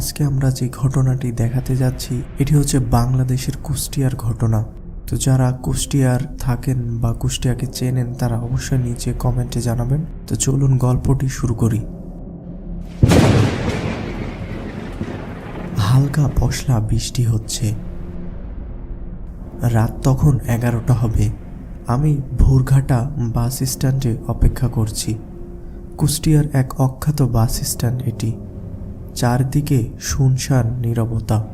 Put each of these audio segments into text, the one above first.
আজকে আমরা যে ঘটনাটি দেখাতে যাচ্ছি, এটি হচ্ছে বাংলাদেশের কুষ্টিয়ার ঘটনা। তো যারা কুষ্টিয়ার থাকেন বা কুষ্টিয়াকে চেনেন, তারা অবশ্যই নিচে কমেন্টে জানাবেন। তো চলুন গল্পটি শুরু করি। হালকা পশলা বৃষ্টি হচ্ছে। রাত তখন এগারোটা হবে। আমি ভোরঘাটা বাস স্ট্যান্ডে অপেক্ষা করছি। কুষ্টিয়ার এক অখ্যাত বাস স্ট্যান্ড এটি। চারদিকে শুনশান নীরবতা।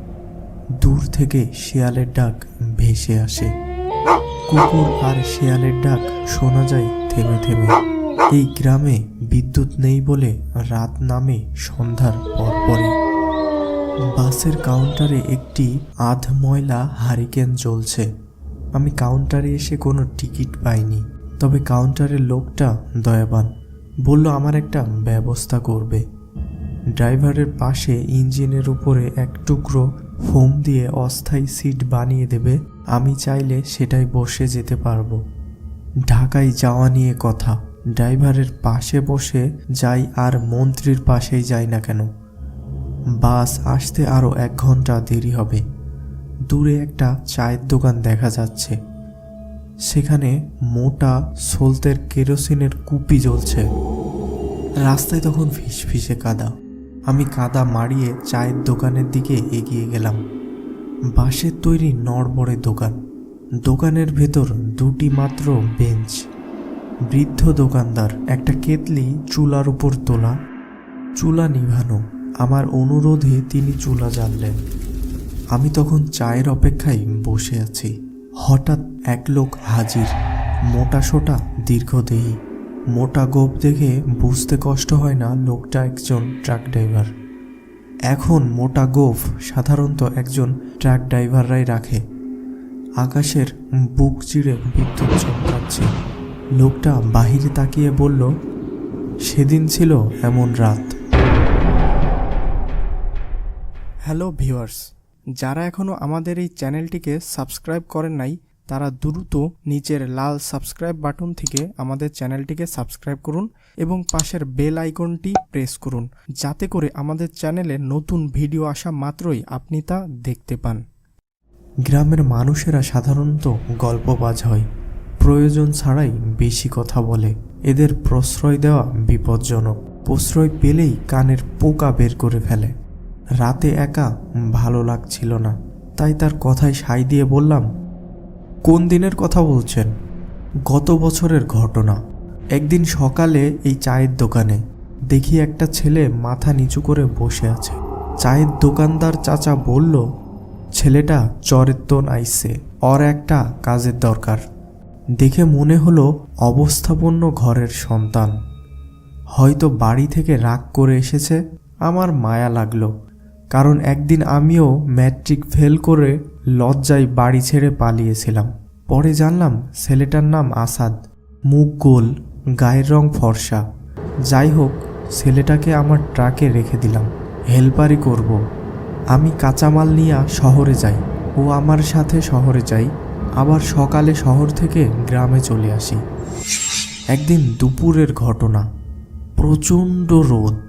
দূর থেকে শিয়ালের ডাক ভেসে আসে। কুকুর আর শিয়ালের ডাক শোনা যায় থেমে থেমে। এই গ্রামে বিদ্যুৎ নেই বলে রাত নামে সন্ধ্যার পরপরই বাসের কাউন্টারে একটি আধ ময়লা হারিকেন জ্বলছে। আমি কাউন্টারে এসে কোনো টিকিট পাইনি, তবে কাউন্টারের লোকটা দয়াবান। বলল, আমার একটা ব্যবস্থা করবে। ড্রাইভারের পাশে ইঞ্জিনের উপরে এক টুকরো ফোম দিয়ে অস্থায়ী সিট বানিয়ে দেবে, আমি চাইলে সেটাই বসে যেতে পারব। ঢাকায় যাওয়া নিয়ে কথা। ড্রাইভারের পাশে বসে যাই আর মন্ত্রীর পাশেই যাই না কেন। বাস আসতে আরও এক ঘণ্টা দেরি হবে। দূরে একটা চায়ের দোকান দেখা যাচ্ছে। সেখানে মোটা সোলতের কেরোসিনের কুপি জ্বলছে। রাস্তায় তখন ফিসফিসে কাদা। আমি কাদা মারিয়ে চায়ের দোকানের দিকে এগিয়ে গেলাম। বাঁশের তৈরি নড়বড়ে দোকান। দোকানের ভেতর দুটি মাত্র বেঞ্চ। বৃদ্ধ দোকানদার, একটা কেতলি চুলার উপর তোলা, চুলা নিভানো। আমার অনুরোধে তিনি চুলা জ্বাললেন। আমি তখন চায়ের অপেক্ষায় বসে আছি। হঠাৎ এক লোক হাজির। মোটা সোটা দীর্ঘদেহী। মোটা গোপ দেখে বুঝতে কষ্ট হয় না লোকটা একজন ট্রাক ড্রাইভার। এখন মোটা গোফ সাধারণত একজন ট্রাক ড্রাইভাররাই রাখে। আকাশের বুক চিড়ে বিদ্যুৎ চমকাচ্ছে। লোকটা বাহিরে তাকিয়ে বলল, সেদিন ছিল এমন রাত। হ্যালো ভিউয়ার্স, যারা এখনও আমাদের এই চ্যানেলটিকে সাবস্ক্রাইব করেন নাই তারা দ্রুত নিচের লাল সাবস্ক্রাইব বাটন থেকে আমাদের চ্যানেলটিকে সাবস্ক্রাইব করুন এবং পাশের বেল আইকনটি প্রেস করুন, যাতে করে আমাদের চ্যানেলে নতুন ভিডিও আসা মাত্রই আপনি তা দেখতে পান। গ্রামের মানুষেরা সাধারণত গল্পবাজ হয়, প্রয়োজন ছাড়াই বেশি কথা বলে। এদের প্রশ্রয় দেওয়া বিপজ্জনক। প্রশ্রয় পেলেই কানের পোকা বের করে ফেলে। রাতে একা ভালো লাগছিল না। তাই তার কথায় সাই দিয়ে বললাম কোন দিনের কথা বলছেন? গত বছরের ঘটনা। একদিন সকালে এই চায়ের দোকানে দেখি একটা ছেলে মাথা নিচু করে বসে আছে। চায়ের দোকানদার চাচা বলল, ছেলেটা চরের তোন আইসে অর একটা কাজের দরকার। দেখে মনে হলো অবস্থাপন্ন ঘরের সন্তান। হয়তো বাড়ি থেকে রাগ করে এসেছে, আমার মায়া লাগল। কারণ একদিন আমিও ম্যাট্রিক ফেল করে লজ্জায় বাড়ি ছেড়ে পালিয়েছিলাম। পরে জানলাম ছেলেটার নাম আসাদ। মুখ গোল, গায়ের রং ফর্সা। যাই হোক, ছেলেটাকে আমার ট্রাকে রেখে দিলাম। হেল্পারই করব। আমি কাঁচামাল নিয়ে শহরে যাই। ও আমার সাথে শহরে যাই। আবার সকালে শহর থেকে গ্রামে চলে আসি। একদিন দুপুরের ঘটনা। প্রচণ্ড রোদ।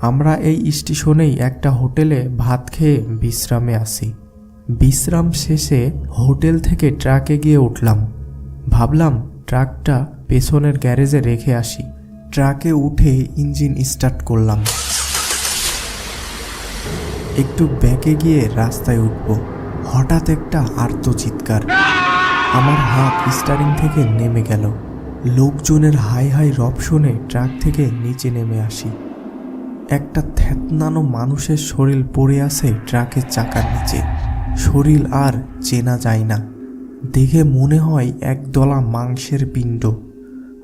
আমরা এই স্টেশনেই একটা হোটেলে ভাত খেয়ে বিশ্রামে আসি। বিশ্রাম শেষে হোটেল থেকে ট্রাকে গিয়ে উঠলাম। ভাবলাম ট্রাকটা পেছনের গ্যারেজে রেখে আসি। ট্রাকে উঠে ইঞ্জিন স্টার্ট করলাম। একটু ব্যাকে গিয়ে রাস্তায় উঠব। হঠাৎ একটা আর্ত চিৎকার। আমার হাত স্টারিং থেকে নেমে গেল। লোকজনের হাই হাই রব শুনে ট্রাক থেকে নিচে নেমে আসি। একটা থ্যাতনানো মানুষের শরীর পড়ে আছে ট্রাকের চাকার নিচে। শরীর আর চেনা যায় না। দেখে মনে হয় একদলা মাংসের পিণ্ড।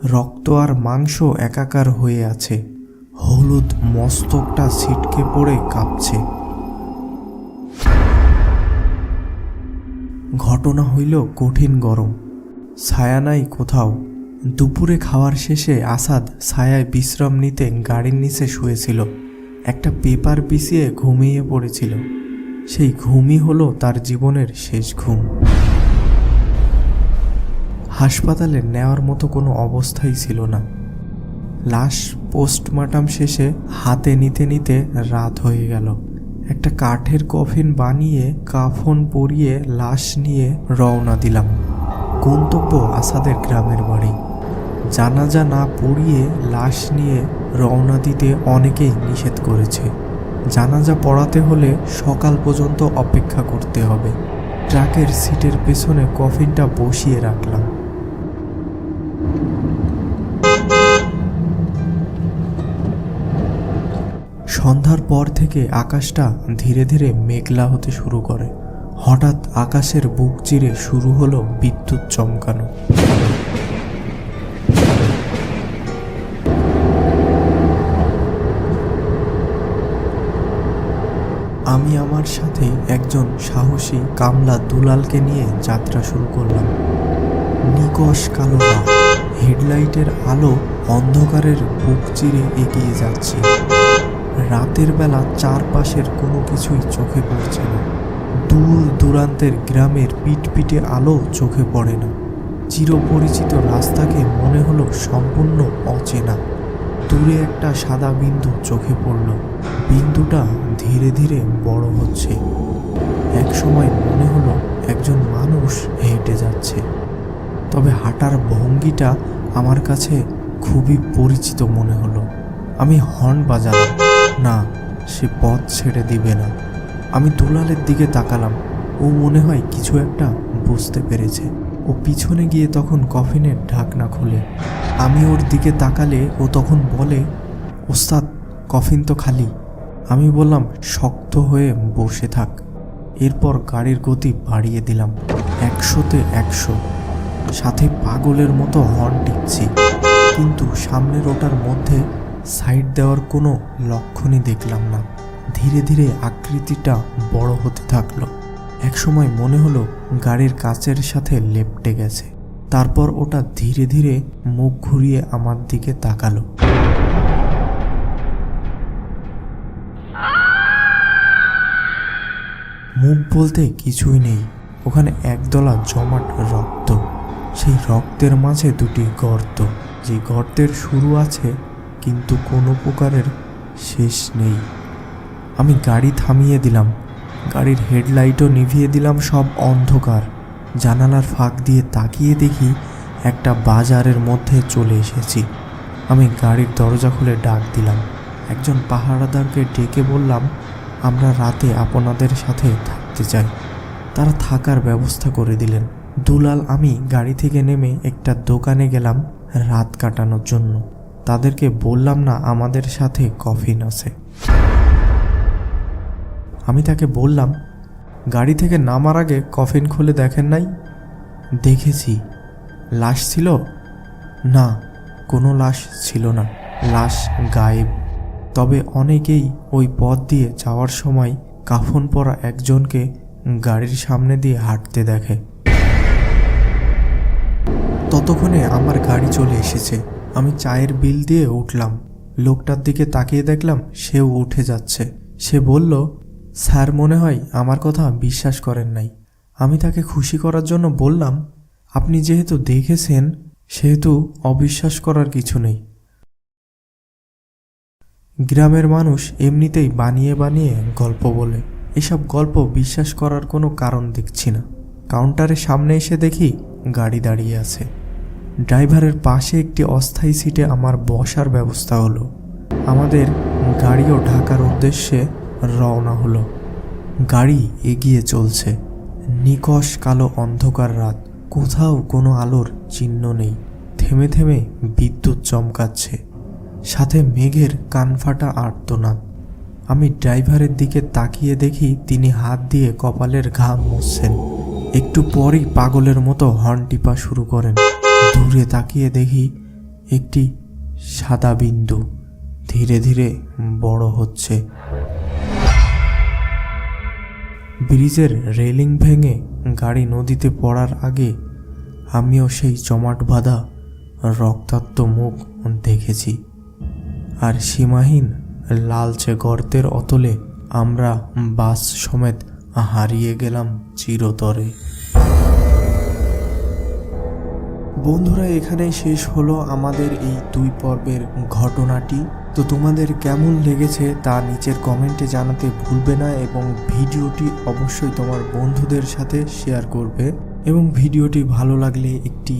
রক্ত আর মাংস একাকার হয়ে আছে। হলুদ মস্তকটা ছিটকে পড়ে কাঁপছে। ঘটনা হইল কঠিন গরম। ছায়া নাই কোথাও। দুপুরে খাওয়ার শেষে আসাদ ছায়ায় বিশ্রাম নিতে গাড়ির নিচে শুয়েছিল। একটা পেপার পিছিয়ে ঘুমিয়ে পড়েছিল। সেই ঘুমই হলো তার জীবনের শেষ ঘুম। হাসপাতালে নেওয়ার মতো কোনো অবস্থাই ছিল না। লাশ পোস্টমর্টম শেষে হাতে নিতে নিতে রাত হয়ে গেল। একটা কাঠের কফিন বানিয়ে কাফন পরিয়ে লাশ নিয়ে রওনা দিলাম। গন্তব্য আসাদের গ্রামের বাড়ি। জানাজা না পড়িয়ে লাশ নিয়ে রওনা দিতে অনেকেই নিষেধ করেছে। জানাজা পড়াতে হলে সকাল পর্যন্ত অপেক্ষা করতে হবে। ট্রাকের সিটের পেছনে কফিনটা বসিয়ে রাখলাম। সন্ধ্যার পর থেকে আকাশটা ধীরে ধীরে মেঘলা হতে শুরু করে। হঠাৎ আকাশের বুক চিরে শুরু হলো বিদ্যুৎ চমকানো। আমি আমার সাথে একজন সাহসী কামলা দুলালকে নিয়ে যাত্রা শুরু করলাম। নিকশ কালো রাত হেডলাইটের আলো অন্ধকারের বুক চিরে এগিয়ে যাচ্ছে। রাতের বেলা চারপাশের কোনো কিছুই চোখে পড়ছে না। দূর দূরান্তের গ্রামের পিটপিটে আলো চোখে পড়ে না। চিরপরিচিত রাস্তাকে মনে হলো সম্পূর্ণ অচেনা। দূরে একটা সাদা বিন্দু চোখে পড়ল। বিন্দুটা ধীরে ধীরে বড় হচ্ছে। এক সময় মনে হলো একজন মানুষ হেঁটে যাচ্ছে। তবে হাঁটার ভঙ্গিটা আমার কাছে খুবই পরিচিত মনে হলো। আমি হর্ন বাজালাম। না, সে পথ ছেড়ে দিবে না। আমি দুলালের দিকে তাকালাম। ও মনে হয় কিছু একটা বুঝতে পেরেছে। ও পিছনে গিয়ে তখন কফিনের ঢাকনা খুলে। আমি ওর দিকে তাকালে ও তখন বলে, ওস্তাদ, কফিন তো খালি। আমি বললাম, শক্ত হয়ে বসে থাক। এরপর গাড়ির গতি বাড়িয়ে দিলাম, একশোতে একশো। সাথে পাগলের মতো হর্ন টিপছি। কিন্তু সামনের ওটার মধ্যে সাইড দেওয়ার কোনো লক্ষণই দেখলাম না। ধীরে ধীরে আকৃতিটা বড় হতে থাকল। একসময় মনে হলো গাড়ির কাচের সাথে লেপটে গেছে। তারপর ওটা ধীরে ধীরে মুখ ঘুরিয়ে আমার দিকে তাকালো। মুখ বলতে কিছুই নেই। ওখানে একদলা জমাট রক্ত। সেই রক্তের মাঝে দুটি গর্ত। যে গর্তের শুরু আছে, কিন্তু কোনো প্রকারের শেষ নেই। আমি গাড়ি থামিয়ে দিলাম। গাড়ির হেডলাইটও নিভিয়ে দিলাম সব অন্ধকার। জানালার ফাঁক দিয়ে তাকিয়ে দেখি একটা বাজারের মধ্যে চলে এসেছি। আমি গাড়ির দরজা খুলে ডাক দিলাম। একজন পাহারাদারকে ডেকে বললাম, আমরা রাতে আপনাদের সাথে থাকতে চাই। তারা থাকার ব্যবস্থা করে দিলেন। দুলাল, আমি গাড়ি থেকে নেমে একটা দোকানে গেলাম রাত কাটানোর জন্য। তাদেরকে বললাম, না, আমাদের সাথে কফিন আছে। আমি তাকে বললাম, গাড়ি থেকে নামার আগে কফিন খুলে দেখেন নাই? দেখেছি। লাশ ছিল? না, কোনো লাশ ছিল না। লাশ গায়েব। তবে অনেকেই ওই পথ দিয়ে যাওয়ার সময় কাফন পরা একজনকে গাড়ির সামনে দিয়ে হাঁটতে দেখে। ততক্ষণে আমার গাড়ি চলে এসেছে। আমি চায়ের বিল দিয়ে উঠলাম। লোকটার দিকে তাকিয়ে দেখলাম, সেও উঠে যাচ্ছে। সে বলল স্যার মনে হয় আমার কথা বিশ্বাস করেন নাই। আমি তাকে খুশি করার জন্য বললাম, আপনি যেহেতু দেখেছেন, সেহেতু অবিশ্বাস করার কিছু নেই। গ্রামের মানুষ এমনিতেই বানিয়ে বানিয়ে গল্প বলে। এসব গল্প বিশ্বাস করার কোনো কারণ দেখছি না। কাউন্টারের সামনে এসে দেখি গাড়ি দাঁড়িয়ে আছে। ড্রাইভারের পাশে একটি অস্থায়ী সিটে আমার বসার ব্যবস্থা হলো। আমাদের গাড়িও ঢাকার উদ্দেশ্যে রওনা হলো। গাড়ি এগিয়ে চলছে। নিকশ কালো অন্ধকার রাত। কোথাও কোনো আলোর চিহ্ন নেই। থেমে থেমে বিদ্যুৎ চমকাচ্ছে। সাথে মেঘের কানফাটা আর্তনাদ। আমি ড্রাইভারের দিকে তাকিয়ে দেখি তিনি হাত দিয়ে কপালের ঘাম মুছছেন। একটু পরই পাগলের মতো হর্ন টিপা শুরু করেন। দূরে তাকিয়ে দেখি একটি সাদা বিন্দু ধীরে ধীরে বড় হচ্ছে। ব্রিজের রেলিং ভেঙে গাড়ি নদীতে পড়ার আগে আমিও সেই জমাট বাঁধা রক্তাক্ত মুখ দেখেছি। আর সীমাহীন লালচে গর্তের অতলে আমরা বাস সমেত হারিয়ে গেলাম চিরতরে। বন্ধুরা, এখানেই শেষ হলো আমাদের এই দুই পর্বের ঘটনাটি। তো তোমাদের কেমন লেগেছে তা নিচের কমেন্টে জানাতে ভুলবে না এবং ভিডিওটি অবশ্যই তোমার বন্ধুদের সাথে শেয়ার করবে। এবং ভিডিওটি ভালো লাগলে একটি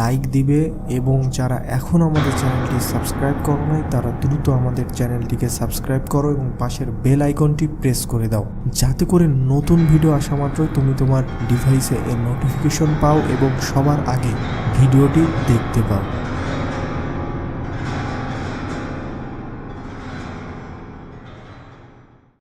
লাইক দিবে এবং যারা এখন আমাদের চ্যানেলটি সাবস্ক্রাইব করো নাই, তারা দ্রুত আমাদের চ্যানেলটিকে সাবস্ক্রাইব করো এবং পাশের বেল আইকনটি প্রেস করে দাও। যাতে করে নতুন ভিডিও আসা মাত্র তুমি তোমার ডিভাইসে এর নোটিফিকেশন পাও এবং সবার আগে ভিডিওটি দেখতে পাও।